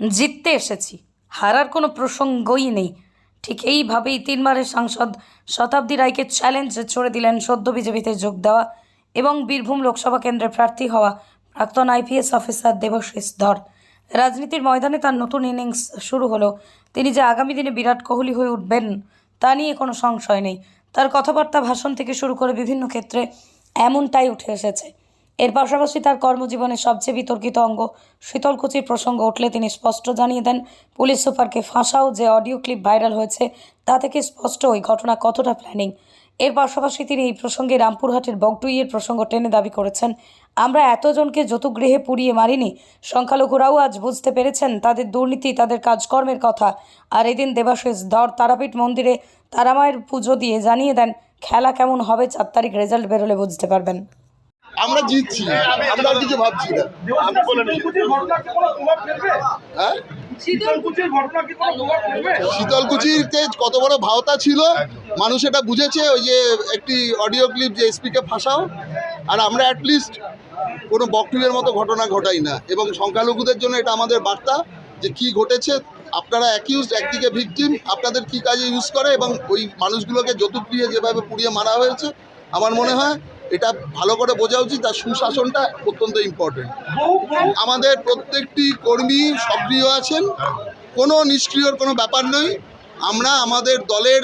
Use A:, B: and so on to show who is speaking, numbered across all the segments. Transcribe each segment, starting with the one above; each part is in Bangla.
A: জিততে এসেছি। হারার কোনো প্রসঙ্গই নেই। ঠিক এইভাবেই তিনবারের সাংসদ শতাব্দী রায়কে চ্যালেঞ্জ ছড়ে দিলেন সদ্য বিজেপিতে যোগ দেওয়া এবং বীরভূম লোকসভা কেন্দ্রে প্রার্থী হওয়া প্রাক্তন আইপিএস অফিসার দেবশ্রীষ ধর। রাজনীতির ময়দানে তার নতুন ইনিংস শুরু হলো। তিনি যে আগামী দিনে বিরাট কোহলি হয়ে উঠবেন, তা নিয়ে কোনো সংশয় নেই। তার কথাবার্তা ভাষণ থেকে শুরু করে বিভিন্ন ক্ষেত্রে এমনটাই উঠে এসেছে। এর পাশাপাশি তার কর্মজীবনের সবচেয়ে বিতর্কিত অঙ্গ শীতলকুচির প্রসঙ্গ উঠলে তিনি স্পষ্ট জানিয়ে দেন, পুলিশ সুপারকে ফাঁসাও যে অডিও ক্লিপ ভাইরাল হয়েছে তা থেকে স্পষ্ট ওই ঘটনা কতটা প্ল্যানিং এর পাশাপাশি তিনি এই প্রসঙ্গে রামপুরহাটের বগটুইয়ের প্রসঙ্গ টেনে দাবি করেছেন, আমরা এতজনকে যতুগৃহে পুড়িয়ে মারিনি, সংখ্যালঘুরাও আজ বুঝতে পেরেছেন তাদের দুর্নীতি, তাদের কাজকর্মের কথা। আর এদিন দেবাশিস ধর তারাপীঠ মন্দিরে তারামায়ের পুজো দিয়ে জানিয়ে দেন, খেলা কেমন হবে চার তারিখ রেজাল্ট বেরোলে বুঝতে পারবেন।
B: আমরা জিতছি। আমরা আর কিছু ভাবছি না।
C: প্রভাব ফেলবে
B: হ্যাঁ? শীতলকুচিতে কত বড় ভাওতা ছিল। মানুষ এটা বুঝেছে ওই যে একটি অডিও ক্লিপ যে এসপিকে ফাঁসাও। আর আমরা অ্যাটলিস্ট কোনো বকটুয়ের মতো ঘটনা ঘটাই না। এবং সংখ্যালঘুদের জন্য এটা আমাদের বার্তা যে কি ঘটেছে। আপনারা অ্যাকিউজ একদিকে ভিকটিম আপনাদের কি কাজে ইউজ করে এবং ওই মানুষগুলোকে যতুগৃহে যেভাবে পুড়িয়ে মারা হয়েছে আমার মনে হয় এটা ভালো করে বোঝা উচিত তার সুশাসনটা অত্যন্ত ইম্পর্টেন্ট আমাদের প্রত্যেকটি কর্মী সক্রিয় আছেন, কোনো নিষ্ক্রিয়র কোনো ব্যাপার নয়। আমরা আমাদের দলের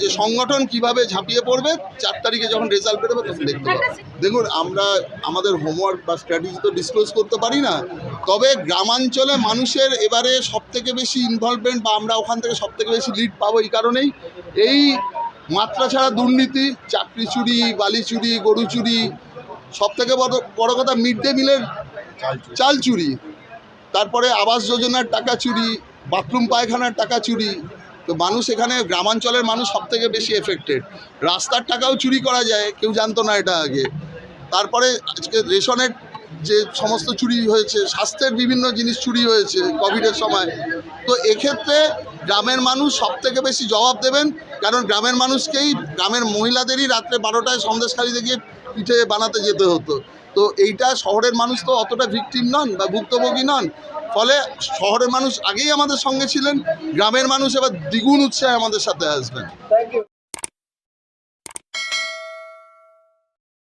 B: যে সংগঠন কীভাবে ঝাঁপিয়ে পড়বে, চার তারিখে যখন রেজাল্ট বেরোবে তখন দেখতে পাবো। দেখুন, আমরা আমাদের হোমওয়ার্ক বা স্ট্র্যাটেজি তো ডিসক্লোজ করতে পারি না, তবে গ্রামাঞ্চলে মানুষের এবারে সব থেকে বেশি ইনভলভমেন্ট বা আমরা ওখান থেকে সব থেকে বেশি লিড পাবো এই কারণেই। এই মাত্রা ছাড়া দুর্নীতি চাকরি চুরি বালি চুরি গরু চুরি সব থেকে বড় বড় কথা মিড ডে মিলের চাল চুরি। তারপরে আবাস যোজনার টাকা চুরি বাথরুম পায়খানার টাকা চুরি। তো মানুষ এখানে গ্রামাঞ্চলের মানুষ সব থেকে বেশি এফেক্টেড রাস্তার টাকাও চুরি করা যায় কেউ জানতো না এটা আগে। তারপরে আজকে রেশনের যে সমস্ত চুরি হয়েছে স্বাস্থ্যের বিভিন্ন জিনিস চুরি হয়েছে কোভিডের সময়। তো এক্ষেত্রে গ্রামের মানুষ সব থেকে বেশি জবাব দেবেন, কারণ গ্রামের মানুষকেই, গ্রামের মহিলাদেরই রাত্রে বারোটায় সন্দেশখালিতে গিয়ে পিঠে বানাতে যেতে হতো। তো এইটা শহরের মানুষ তো অতটা ভিকটিম নন বা ভুক্তভোগী নন। ফলে শহরের মানুষ আগেই আমাদের সঙ্গে ছিলেন, গ্রামের মানুষ এবার দ্বিগুণ উৎসাহে আমাদের সাথে আসবেন।